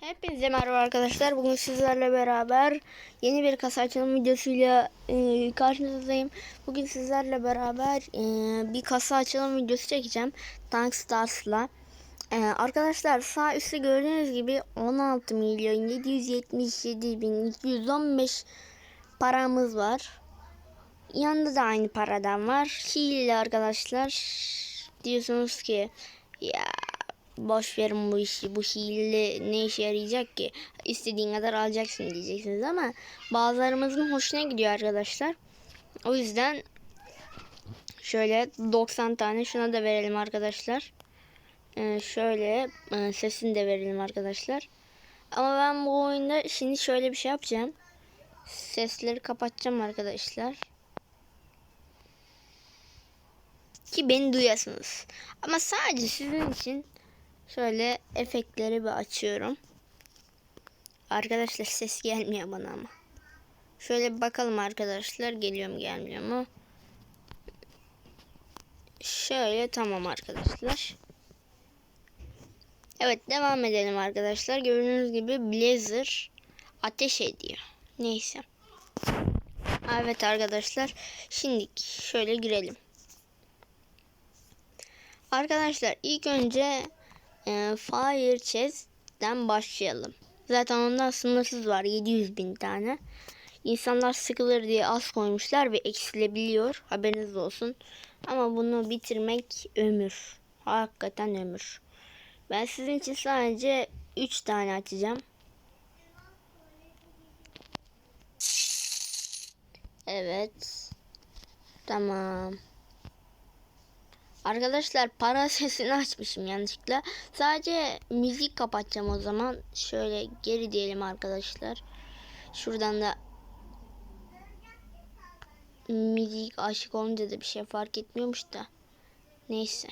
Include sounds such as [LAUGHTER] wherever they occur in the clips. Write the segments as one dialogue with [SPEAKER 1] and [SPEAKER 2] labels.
[SPEAKER 1] Hepinize merhaba arkadaşlar. Bugün sizlerle beraber yeni bir kasa açılım videosuyla e, karşınızdayım. Bugün sizlerle beraber e, bir kasa açılım videosu çekeceğim. Tank Stars'la. E, arkadaşlar sağ üstte gördüğünüz gibi 16 milyon 777 bin 215 paramız var. Yanında da aynı paradan var. Hile arkadaşlar. Diyorsunuz ki ya boş verin bu işi. Bu hile ne işe yarayacak ki? İstediğin kadar alacaksın diyeceksiniz ama bazılarımızın hoşuna gidiyor arkadaşlar. O yüzden şöyle 90 tane şuna da verelim arkadaşlar. Ee, şöyle e, sesini de verelim arkadaşlar. Ama ben bu oyunda şimdi şöyle bir şey yapacağım. Sesleri kapatacağım arkadaşlar. Ki beni duyasınız. Ama sadece sizin için şöyle efektleri bir açıyorum. Arkadaşlar ses gelmiyor bana ama. Şöyle bakalım arkadaşlar geliyor mu gelmiyor mu? Şöyle tamam arkadaşlar. Evet devam edelim arkadaşlar. Gördüğünüz gibi Blazer ateş ediyor. Neyse. Evet arkadaşlar. Şimdi şöyle girelim. Arkadaşlar ilk önce e, Fire Chest'ten başlayalım. Zaten ondan sınırsız var 700 bin tane. İnsanlar sıkılır diye az koymuşlar ve eksilebiliyor. Haberiniz olsun. Ama bunu bitirmek ömür. Hakikaten ömür. Ben sizin için sadece 3 tane açacağım. Evet. Tamam. Arkadaşlar para sesini [LAUGHS] açmışım yanlışlıkla. Sadece müzik kapatacağım o zaman. Şöyle geri diyelim arkadaşlar. Şuradan da müzik aşık olunca da bir şey fark etmiyormuş da. Neyse.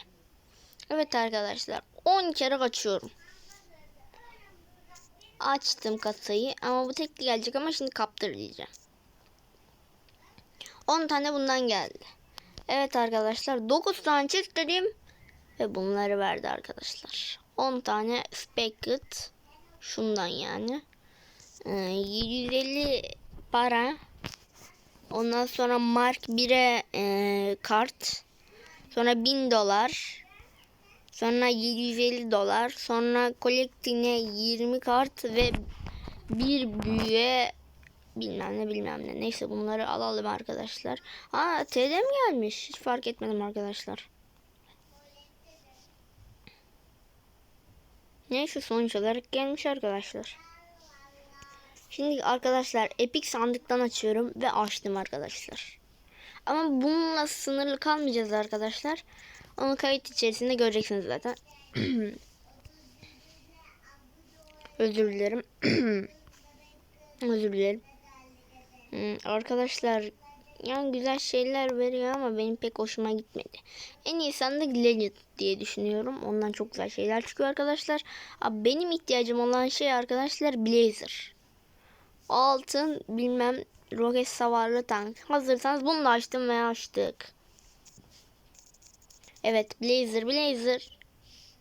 [SPEAKER 1] Evet arkadaşlar 10 kere açıyorum. Açtım kasayı ama bu tekli gelecek ama şimdi kaptır diyeceğim. 10 tane bundan geldi. Evet arkadaşlar 9 tane çiftledim ve bunları verdi arkadaşlar. 10 tane Spacket şundan yani. Ee, 750 para. Ondan sonra Mark 1'e e, kart. Sonra 1000 dolar. Sonra 750 dolar. Sonra Collecting'e 20 kart ve bir büyüye bilmem ne bilmem ne. Neyse bunları alalım arkadaşlar. Aa TD mi gelmiş? Hiç fark etmedim arkadaşlar. Neyse sonuç olarak gelmiş arkadaşlar. Şimdi arkadaşlar Epic sandıktan açıyorum ve açtım arkadaşlar. Ama bununla sınırlı kalmayacağız arkadaşlar. Onu kayıt içerisinde göreceksiniz zaten. [CLEARS THROAT] Özür dilerim. [CLEARS THROAT] Özür dilerim. Hmm, arkadaşlar yani güzel şeyler veriyor ama benim pek hoşuma gitmedi. En iyi sandık Legend diye düşünüyorum. Ondan çok güzel şeyler çıkıyor arkadaşlar. Abi benim ihtiyacım olan şey arkadaşlar Blazer. Altın bilmem roket savarlı tank. Hazırsanız bunu da açtım ve açtık. Evet Blazer Blazer.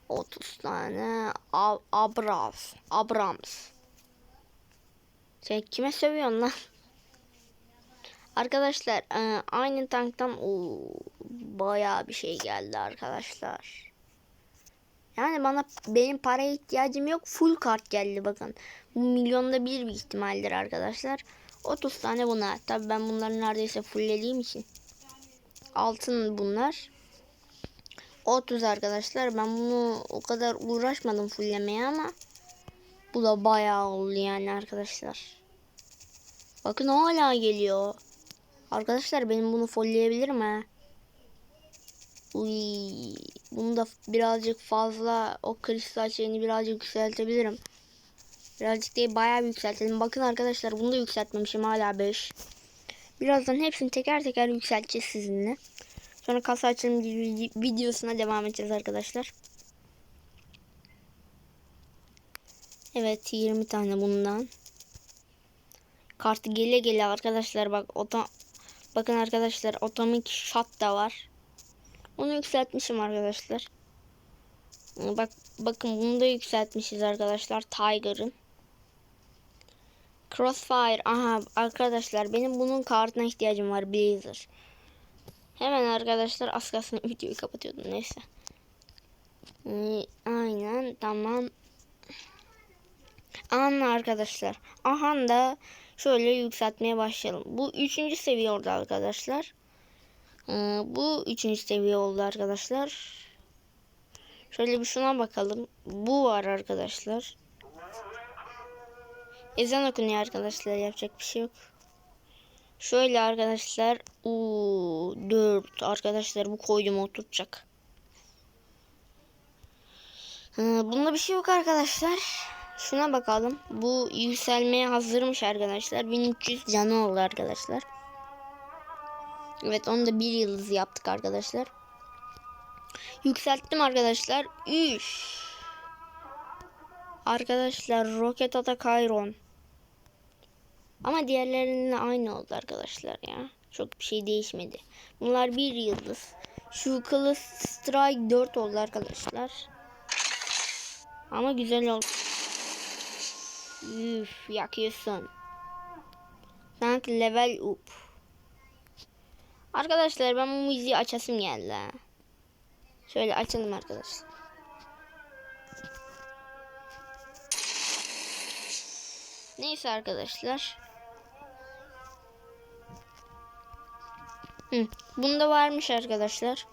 [SPEAKER 1] 30 tane Ab Abrams. Abrams. Sen kime sövüyorsun lan? Arkadaşlar e, aynı tanktan o bayağı bir şey geldi arkadaşlar. Yani bana benim paraya ihtiyacım yok. Full kart geldi bakın. Bu milyonda bir bir ihtimaldir arkadaşlar. 30 tane buna. Tabi ben bunları neredeyse fulllediğim için. Altın bunlar. 30 arkadaşlar. Ben bunu o kadar uğraşmadım fulllemeye ama bu da bayağı oldu yani arkadaşlar. Bakın hala geliyor. Arkadaşlar benim bunu folleyebilirim ha. Uy, bunu da birazcık fazla o kristal şeyini birazcık yükseltebilirim. Birazcık değil bayağı bir yükseltelim. Bakın arkadaşlar bunu da yükseltmemişim hala 5. Birazdan hepsini teker teker yükselteceğiz sizinle. Sonra kasa açılım videosuna devam edeceğiz arkadaşlar. Evet 20 tane bundan. Kartı gele gele arkadaşlar bak otom bakın arkadaşlar otomik shot da var. Onu yükseltmişim arkadaşlar. Bak bakın bunu da yükseltmişiz arkadaşlar. Tiger'ın. Crossfire. Aha arkadaşlar benim bunun kartına ihtiyacım var. Blazer. Hemen arkadaşlar az videoyu kapatıyordum neyse. Aynen tamam. Anla arkadaşlar. Aha da şöyle yükseltmeye başlayalım. Bu üçüncü seviye oldu arkadaşlar. Ee, bu üçüncü seviye oldu arkadaşlar. Şöyle bir şuna bakalım. Bu var arkadaşlar. Ezan okunuyor arkadaşlar. Yapacak bir şey yok. Şöyle arkadaşlar. Uuu 4 arkadaşlar bu koydum oturacak. Ee, bunda bir şey yok arkadaşlar. Şuna bakalım. Bu yükselmeye hazırmış arkadaşlar. 1300 canı oldu arkadaşlar. Evet onu da bir yıldız yaptık arkadaşlar. Yükselttim arkadaşlar. Üf. Arkadaşlar roket atak iron. Ama diğerlerinin aynı oldu arkadaşlar ya. Çok bir şey değişmedi. Bunlar bir yıldız. Şu kılıç strike 4 oldu arkadaşlar. Ama güzel oldu. Üf yakıyorsun. Tank level up. Arkadaşlar ben bu müziği açasım geldi. Şöyle açalım arkadaşlar. Neyse arkadaşlar. Hı, bunda varmış arkadaşlar.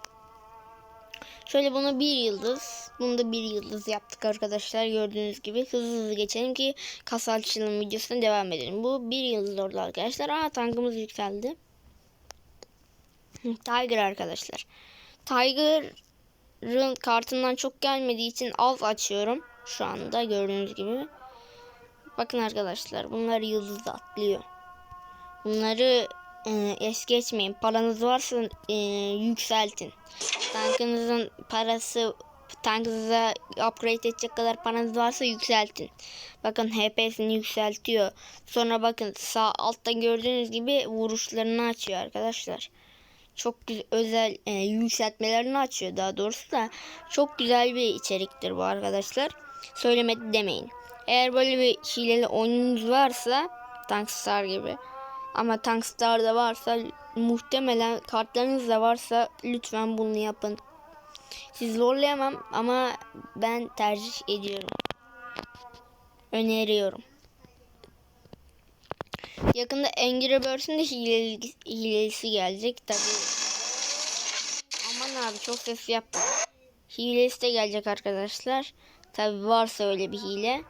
[SPEAKER 1] Şöyle bunu bir yıldız. Bunu bir yıldız yaptık arkadaşlar. Gördüğünüz gibi hızlı hızlı geçelim ki kasa videosuna devam edelim. Bu bir yıldız oldu arkadaşlar. Aa tankımız yükseldi. Tiger arkadaşlar. Tiger'ın kartından çok gelmediği için az açıyorum. Şu anda gördüğünüz gibi. Bakın arkadaşlar bunlar yıldız atlıyor. Bunları e, es geçmeyin. Paranız varsa e, yükseltin. Tankınızın parası tankınıza upgrade edecek kadar paranız varsa yükseltin. Bakın HP'sini yükseltiyor. Sonra bakın sağ altta gördüğünüz gibi vuruşlarını açıyor arkadaşlar. Çok güzel özel e, yükseltmelerini açıyor daha doğrusu da çok güzel bir içeriktir bu arkadaşlar. Söylemedi demeyin. Eğer böyle bir hileli oyununuz varsa Tankstar gibi ama Tankstar'da varsa muhtemelen kartlarınız da varsa lütfen bunu yapın. Siz zorlayamam ama ben tercih ediyorum. Öneriyorum. Yakında Angry Birds'ün de hileli, hilelisi gelecek tabi. Aman abi çok ses yapma. Hilesi de gelecek arkadaşlar. Tabi varsa öyle bir hile.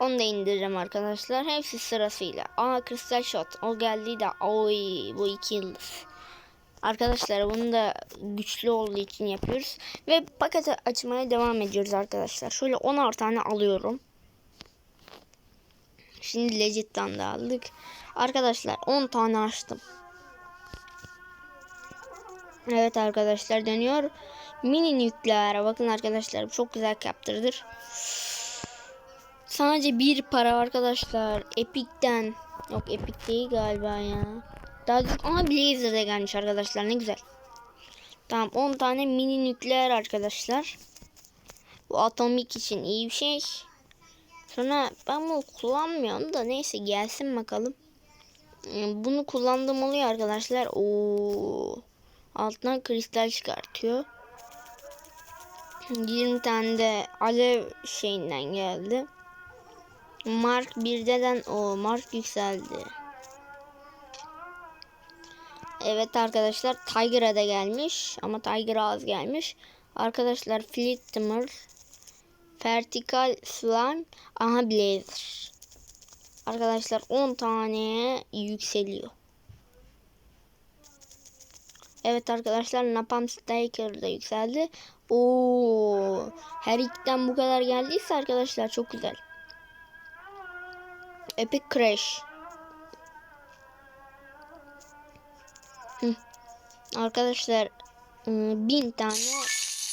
[SPEAKER 1] Onu da indireceğim arkadaşlar. Hepsi sırasıyla. Aa Crystal Shot. O geldi de. Oy bu iki yıldız. Arkadaşlar bunu da güçlü olduğu için yapıyoruz. Ve paketi açmaya devam ediyoruz arkadaşlar. Şöyle 10'ar tane alıyorum. Şimdi Legit'ten de aldık. Arkadaşlar 10 tane açtım. Evet arkadaşlar dönüyor. Mini nükleer. Bakın arkadaşlar çok güzel kaptırdır. Sadece bir para arkadaşlar. Epic'ten. Yok Epic değil galiba ya. Daha çok ama Blazer'da gelmiş arkadaşlar ne güzel. Tamam 10 tane mini nükleer arkadaşlar. Bu atomik için iyi bir şey. Sonra ben bunu kullanmıyorum da neyse gelsin bakalım. Ee, Bunu kullandığım oluyor arkadaşlar. Oo. Altından kristal çıkartıyor. 20 tane de alev şeyinden geldi. Mark 1'den o Mark yükseldi. Evet arkadaşlar Tiger'a da gelmiş ama Tiger'a az gelmiş. Arkadaşlar Flittimer, Vertical Slime, aha Blazer. Arkadaşlar 10 tane yükseliyor. Evet arkadaşlar Napalm Striker da yükseldi. Oo, her ikiden bu kadar geldiyse arkadaşlar çok güzel. Epic Crash. Arkadaşlar ıı, bin tane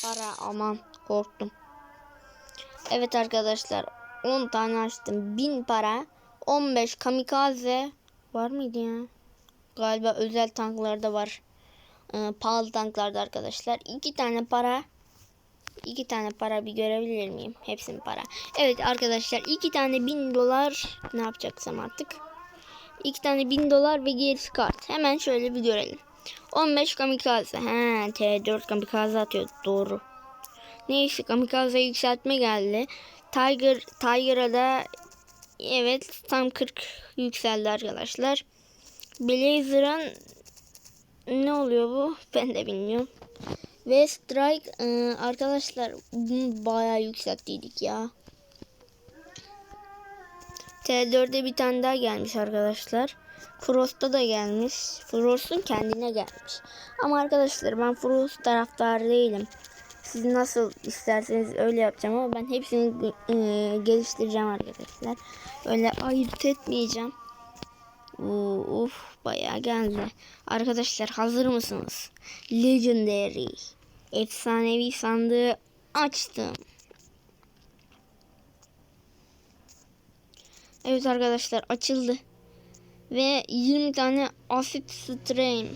[SPEAKER 1] para aman korktum. Evet arkadaşlar 10 tane açtım. 1000 para 15 kamikaze var mıydı ya? Galiba özel tanklarda var. Ee, pahalı tanklarda arkadaşlar. 2 tane para İki tane para bir görebilir miyim? Hepsinin para. Evet arkadaşlar iki tane bin dolar ne yapacaksam artık. İki tane bin dolar ve gerisi kart. Hemen şöyle bir görelim. 15 kamikaze. He T4 kamikaze atıyor. Doğru. Neyse kamikaze yükseltme geldi. Tiger Tiger'a da evet tam 40 yükseldi arkadaşlar. Blazer'ın ne oluyor bu? [LAUGHS] Ben de bilmiyorum. Ve Strike e, arkadaşlar bunu bayağı yükselttiydik ya. T4'e bir tane daha gelmiş arkadaşlar. Frost'a da gelmiş. Frost'un kendine gelmiş. Ama arkadaşlar ben Frost taraftarı değilim. Siz nasıl isterseniz öyle yapacağım ama ben hepsini e, geliştireceğim arkadaşlar. Öyle ayırt etmeyeceğim. Uf bayağı geldi. Arkadaşlar hazır mısınız? Legendary. Efsanevi sandığı açtım. Evet arkadaşlar açıldı. Ve 20 tane Acid Stream.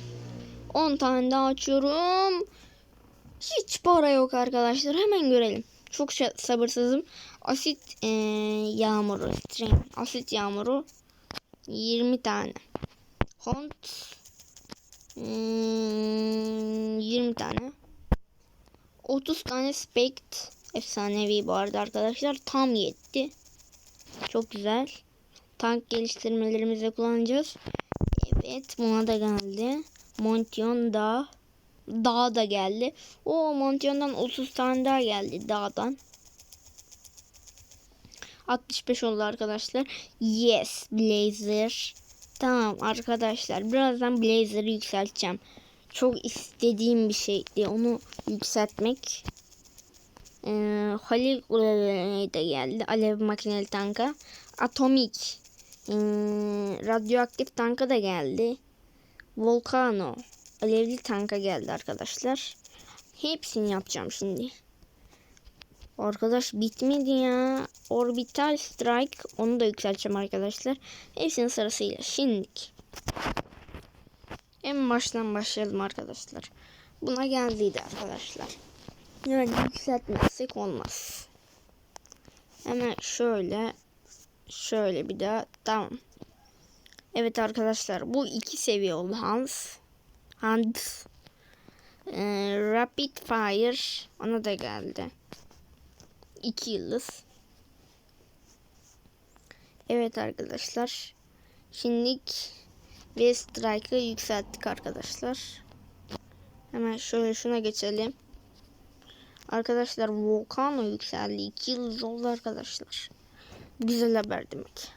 [SPEAKER 1] 10 tane daha açıyorum. Hiç para yok arkadaşlar. Hemen görelim. Çok sabırsızım. Asit eee, yağmuru. Stream. Asit yağmuru. 20 tane. Hunt. Hmm, 20 tane. 30 tane Spect. Efsanevi bu arada arkadaşlar. Tam yetti. Çok güzel. Tank geliştirmelerimizi kullanacağız. Evet buna da geldi. Montion da dağ da geldi. O Montion'dan 30 tane daha geldi dağdan. 65 oldu arkadaşlar. Yes Blazer. Tamam arkadaşlar birazdan Blazer'ı yükselteceğim. Çok istediğim bir şeydi onu yükseltmek. Ee, Halil de geldi. Alev makineli tanka. Atomik. Ee, radyoaktif tanka da geldi. Volcano. Alevli tanka geldi arkadaşlar. Hepsini yapacağım şimdi. Arkadaş bitmedi ya. Orbital Strike. Onu da yükselteceğim arkadaşlar. Hepsinin sırasıyla. Şimdilik. En baştan başlayalım arkadaşlar. Buna geldiydi arkadaşlar. Yani yükseltmezsek olmaz. Hemen şöyle. Şöyle bir daha. Tamam. Evet arkadaşlar. Bu iki seviye oldu Hans. Hans. Ee, Rapid Fire. Ona da geldi. 2 yıldız. Evet arkadaşlar. Şimdilik ve Strike'ı yükselttik arkadaşlar. Hemen şöyle şuna geçelim. Arkadaşlar Volcano yükseldi. 2 yıldız oldu arkadaşlar. Güzel haber demek.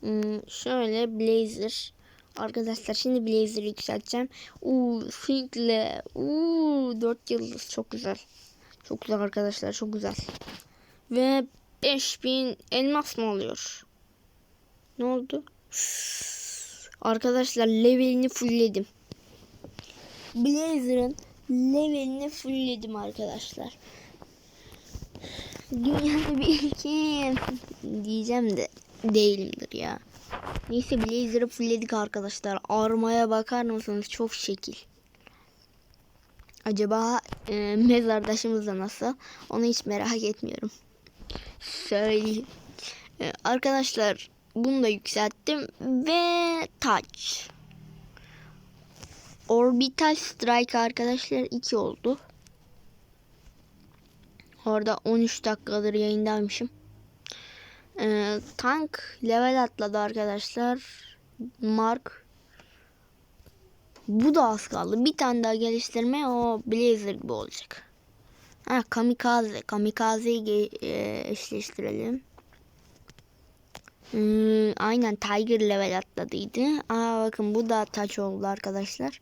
[SPEAKER 1] Hmm, şöyle Blazer. Arkadaşlar şimdi Blazer'ı yükselteceğim. Uuu Fink'le. Uuu 4 yıldız çok güzel. Çok güzel arkadaşlar çok güzel. Ve 5000 elmas mı oluyor? Ne oldu? Arkadaşlar levelini fullledim. Blazer'ın levelini fullledim arkadaşlar. Dünyada bir ilkim diyeceğim de değilimdir ya. Neyse Blazer'ı fullledik arkadaşlar. Armaya bakar mısınız? Çok şekil. Acaba e, mezardaşımız da nasıl? Onu hiç merak etmiyorum. Söyleyeyim. E, arkadaşlar bunu da yükselttim ve touch. Orbital Strike arkadaşlar 2 oldu. Orada 13 dakikadır yayındaymışım. Ee, tank level atladı arkadaşlar. Mark. Bu da az kaldı. Bir tane daha geliştirme o Blazer gibi olacak. Ha Kamikaze. Kamikaze'yi e, eşleştirelim. Hmm, aynen Tiger level atladıydı. Aa bakın bu da touch oldu arkadaşlar.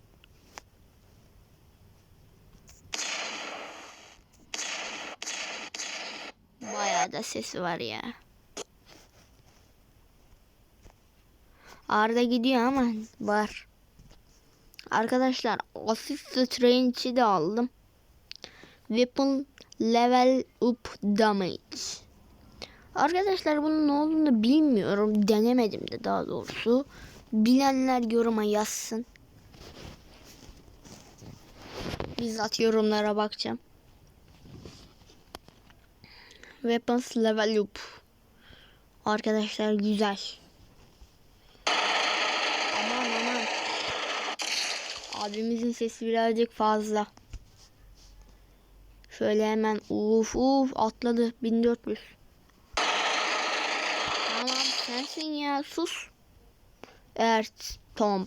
[SPEAKER 1] Bayağı da sesi var ya. Arda gidiyor ama var. Arkadaşlar Assist Strange'i de aldım. Weapon Level Up Damage. Arkadaşlar bunun ne olduğunu bilmiyorum. Denemedim de daha doğrusu. Bilenler yoruma yazsın. Bizzat yorumlara bakacağım. Weapons level up. Arkadaşlar güzel. Aman aman. Abimizin sesi birazcık fazla. Şöyle hemen uf uf atladı 1400. Tamam sensin ya sus. Earth Tomb.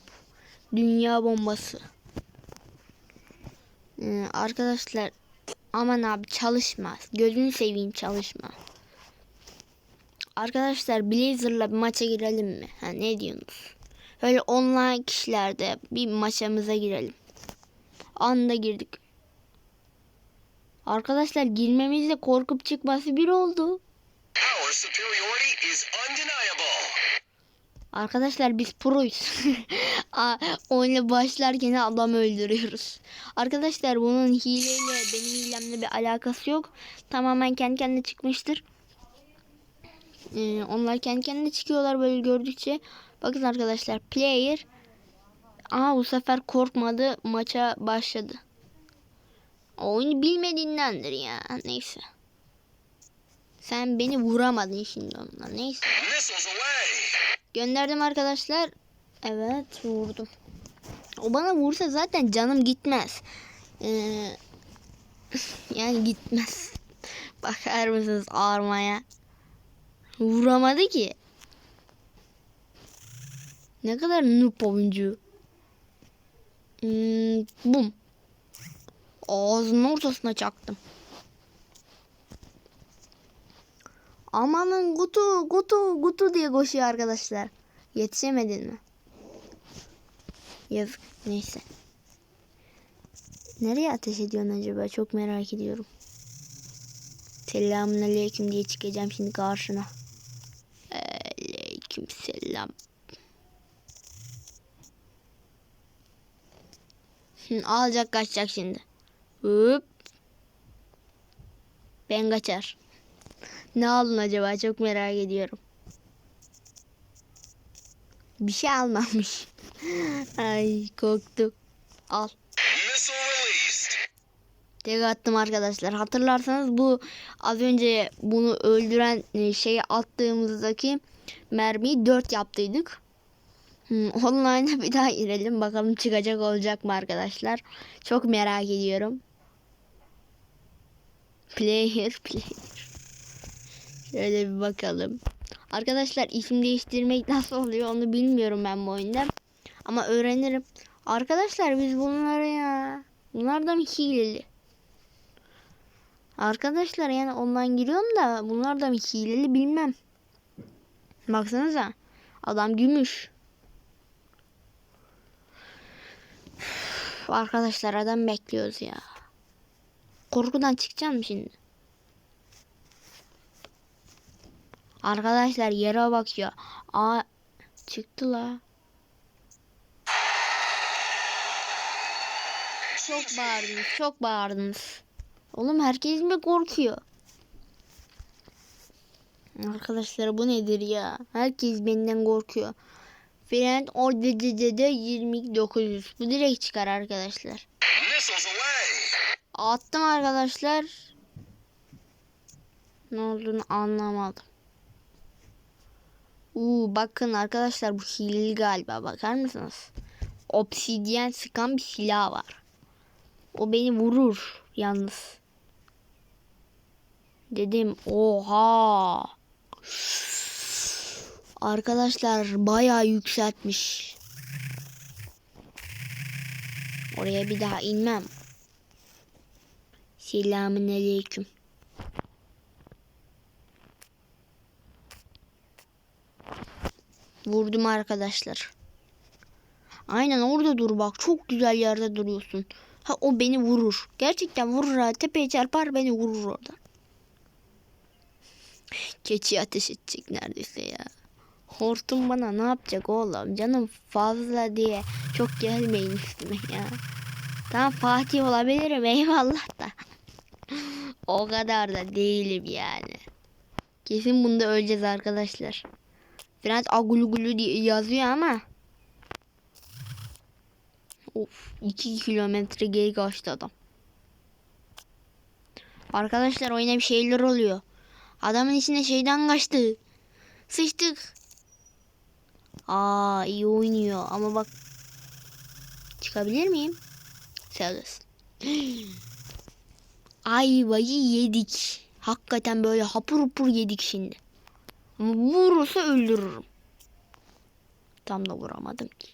[SPEAKER 1] Dünya bombası. Ee, arkadaşlar aman abi çalışmaz. Gözünü seveyim çalışma. Arkadaşlar Blazer'la bir maça girelim mi? Ha, ne diyorsunuz? Öyle online kişilerde bir maçımıza girelim. Anda girdik. Arkadaşlar girmemizle korkup çıkması bir oldu.
[SPEAKER 2] Our superiority is undeniable.
[SPEAKER 1] Arkadaşlar biz proyuz. [LAUGHS] Oyuna başlarken adam öldürüyoruz. Arkadaşlar bunun hileyle benim hilemle bir alakası yok. Tamamen kendi kendine çıkmıştır. Ee, onlar kendi kendine çıkıyorlar böyle gördükçe. Bakın arkadaşlar player Aa bu sefer korkmadı maça başladı. Oyunu bilmediğindendir ya. Neyse. Sen beni vuramadın şimdi onunla. Neyse. Gönderdim arkadaşlar. Evet vurdum. O bana vursa zaten canım gitmez. Ee, [LAUGHS] yani gitmez. [LAUGHS] Bakar mısınız armaya? Vuramadı ki. Ne kadar noob oyuncu. Hmm, bum. Ağzının ortasına çaktım. Amanın kutu kutu kutu diye koşuyor arkadaşlar. Yetişemedin mi? Yazık. Neyse. Nereye ateş ediyorsun acaba? Çok merak ediyorum. Selamun aleyküm diye çıkacağım şimdi karşına. Aleyküm selam. Hı, alacak kaçacak şimdi. Hop. Ben kaçar. Ne aldın acaba? Çok merak ediyorum. Bir şey almamış. [LAUGHS] Ay korktum. Al. Tek attım arkadaşlar. Hatırlarsanız bu az önce bunu öldüren e, şeyi attığımızdaki mermiyi 4 yaptıydık. Hmm, [LAUGHS] online'a bir daha girelim. Bakalım çıkacak olacak mı arkadaşlar. Çok merak ediyorum. Player player. Şöyle bir bakalım. Arkadaşlar isim değiştirmek [LAUGHS] nasıl oluyor onu bilmiyorum ben bu oyunda. Ama öğrenirim. Arkadaşlar biz bunları ya. Bunlar da mı hileli? Arkadaşlar yani online giriyorum da bunlar da mı hileli bilmem. Baksanıza. Adam gümüş. Arkadaşlar adam bekliyoruz ya. Korkudan çıkacağım şimdi. Arkadaşlar yere bak ya. Aa çıktı la. Çok bağırdınız, çok bağırdınız. Oğlum herkes mi korkuyor? Arkadaşlar bu nedir ya? Herkes benden korkuyor. Friend ODD'de 2900. Bu direkt çıkar arkadaşlar. Attım arkadaşlar. Ne olduğunu anlamadım. Uuu bakın arkadaşlar bu hileli galiba bakar mısınız? Obsidyen sıkan bir silah var. O beni vurur yalnız. Dedim oha. Arkadaşlar bayağı yükseltmiş. Oraya bir daha inmem. Selamun Vurdum arkadaşlar. Aynen orada dur bak. Çok güzel yerde duruyorsun. Ha o beni vurur. Gerçekten vurur ha. Tepeye çarpar beni vurur orada. Keçi ateş edecek neredeyse ya. Hortum bana ne yapacak oğlum? Canım fazla diye çok gelmeyin üstüme ya. Tamam Fatih olabilirim eyvallah da. [LAUGHS] o kadar da değilim yani. Kesin bunda öleceğiz arkadaşlar. Biraz agulu gulu diye yazıyor ama. Of 2 kilometre geri kaçtı adam. Arkadaşlar oyuna bir şeyler oluyor. Adamın içine şeyden kaçtı. Sıçtık. Aa iyi oynuyor ama bak. Çıkabilir miyim? Olasın. [GASPS] Ayvayı yedik. Hakikaten böyle hapur hapur yedik şimdi. Vurursa öldürürüm. Tam da vuramadım ki.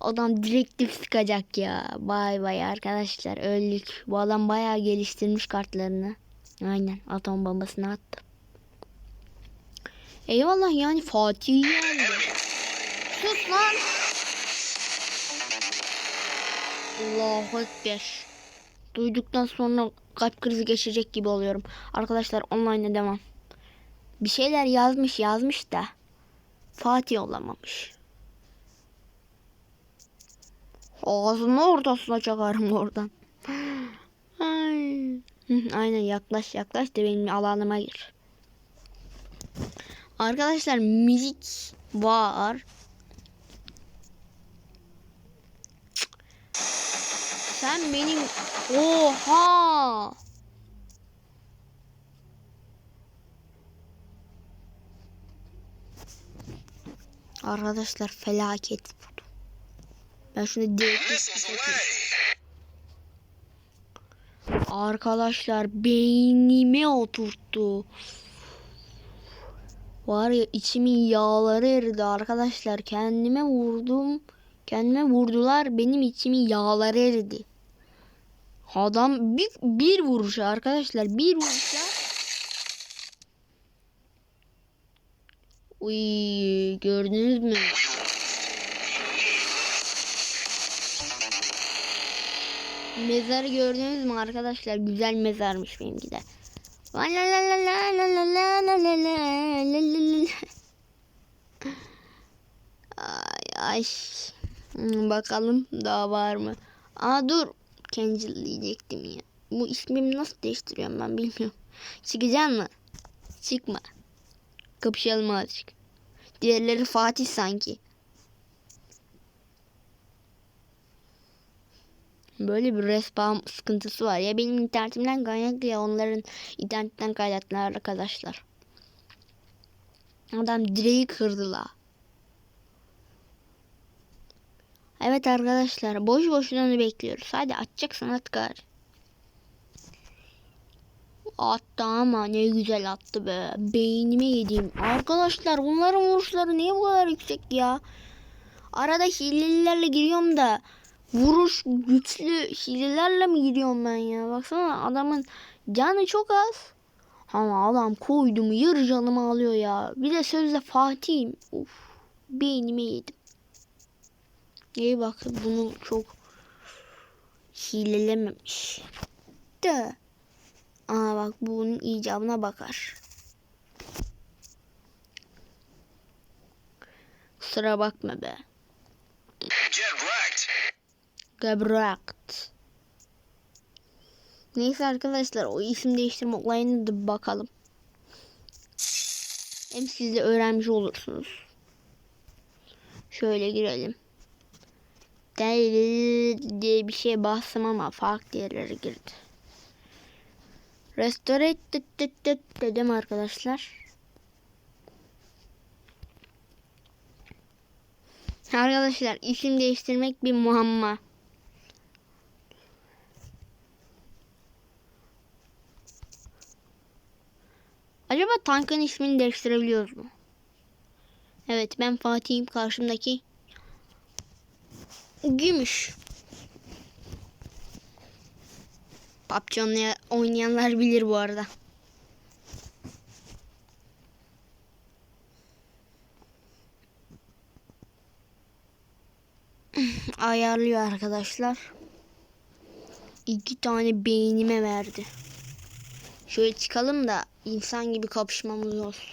[SPEAKER 1] Adam direktif sıkacak ya. Bay bay arkadaşlar öldük. Bu adam bayağı geliştirmiş kartlarını. Aynen atom bombasını attı. Eyvallah yani Fatih geldi. Sus lan. Allahu Ekber. Duyduktan sonra kalp krizi geçirecek gibi oluyorum. Arkadaşlar online'a devam. Bir şeyler yazmış yazmış da Fatih yollamamış. Ağzının ortasına çakarım oradan. Aynen yaklaş yaklaş da benim alanıma gir. Arkadaşlar müzik var. Sen benim oha. Arkadaşlar felaket vurdu. Ben şunu direkt. Arkadaşlar beynime oturttu. Var ya içimin yağları eridi arkadaşlar. Kendime vurdum. Kendime vurdular. Benim içimin yağları eridi. Adam bir, bir vuruşa arkadaşlar. Bir vuruşa. Uy gördünüz mü? Mezarı gördünüz mü arkadaşlar? Güzel mezarmış benimki de. Ay ay. Bakalım daha var mı? Aa dur. Cancel diyecektim ya. Bu ismimi nasıl değiştiriyorum ben bilmiyorum. Çıkacağım mı? Çıkma. Kapışalım azıcık. Diğerleri Fatih sanki. Böyle bir respawn sıkıntısı var. Ya benim internetimden kaynaklı ya onların internetten kaynaklı arkadaşlar. Adam direği kırdı la. Evet arkadaşlar boş boşuna onu bekliyoruz. Hadi atacaksan at gari. Attı ama ne güzel attı be. Beynime yediğim. Arkadaşlar bunların vuruşları niye bu kadar yüksek ya? Arada hilelilerle giriyorum da vuruş güçlü hilelerle mi giriyorum ben ya? Baksana adamın canı çok az. Ama adam koydu mu yarı canımı alıyor ya. Bir de sözde Fatih'im. Uf, beynime yedim. İyi bak bunu çok hilelememiş. De. Aa bak bunun icabına bakar. Kusura bakma be. Gebrakt. Neyse arkadaşlar o isim değiştirme olayına da bakalım. Hem siz de öğrenmiş olursunuz. Şöyle girelim. Del diye bir şey bastım ama farklı yerlere girdi. Restore tıt dedim arkadaşlar. Arkadaşlar isim değiştirmek bir muamma. Acaba tankın ismini değiştirebiliyoruz mu? Evet ben Fatih'im karşımdaki Gümüş. PUBG oynay- oynayanlar bilir bu arada. [LAUGHS] Ayarlıyor arkadaşlar. İki tane beynime verdi. Şöyle çıkalım da insan gibi kapışmamız olsun.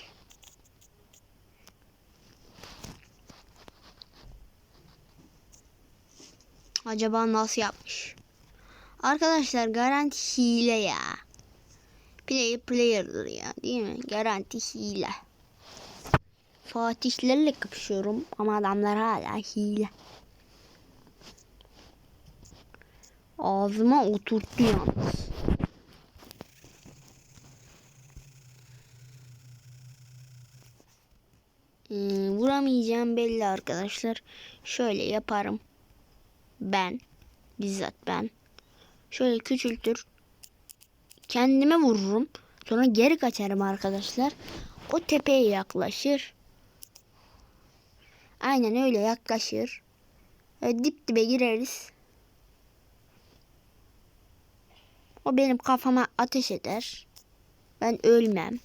[SPEAKER 1] Acaba nasıl yapmış? Arkadaşlar garanti hile ya. Player player'dır ya değil mi? Garanti hile. Fatihlerle kapışıyorum ama adamlar hala hile. Ağzıma oturttu yalnız. Hmm, vuramayacağım belli arkadaşlar. Şöyle yaparım. Ben. Bizzat ben. Şöyle küçültür. Kendime vururum. Sonra geri kaçarım arkadaşlar. O tepeye yaklaşır. Aynen öyle yaklaşır. Öyle dip dibe gireriz. O benim kafama ateş eder. Ben ölmem.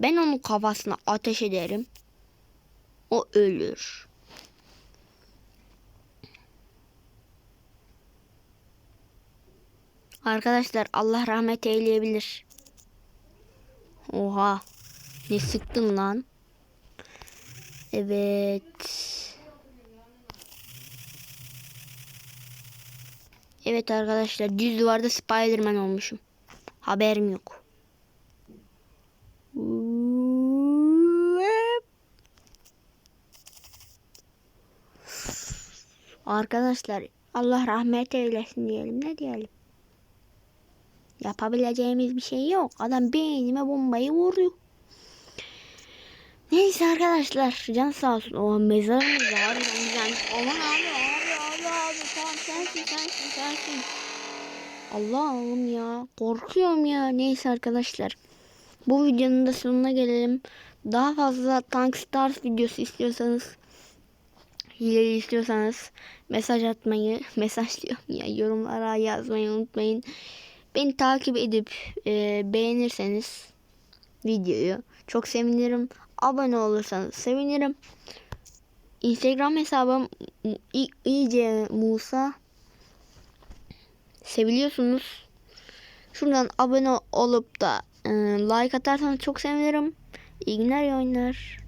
[SPEAKER 1] Ben onun kafasına ateş ederim. O ölür. Arkadaşlar Allah rahmet eyleyebilir. Oha. Ne sıktın lan? Evet. Evet arkadaşlar düz duvarda Spiderman olmuşum. Haberim yok. Arkadaşlar Allah rahmet eylesin diyelim ne diyelim. Yapabileceğimiz bir şey yok. Adam beynime bombayı vurdu. Neyse arkadaşlar can sağ olsun. O mezarımız var. Güzelmiş. Aman abi abi abi abi tamam sensin sensin sensin. Allah'ım ya korkuyorum ya. Neyse arkadaşlar. Bu videonun da sonuna gelelim. Daha fazla Tank Stars videosu istiyorsanız hileli istiyorsanız mesaj atmayı [LAUGHS] mesaj diyorum ya yorumlara yazmayı unutmayın. Beni takip edip e, beğenirseniz videoyu çok sevinirim. Abone olursanız sevinirim. Instagram hesabım iyice Musa. Seviliyorsunuz. Şuradan abone olup da e, like atarsanız çok sevinirim. İyi günler iyi oyunlar.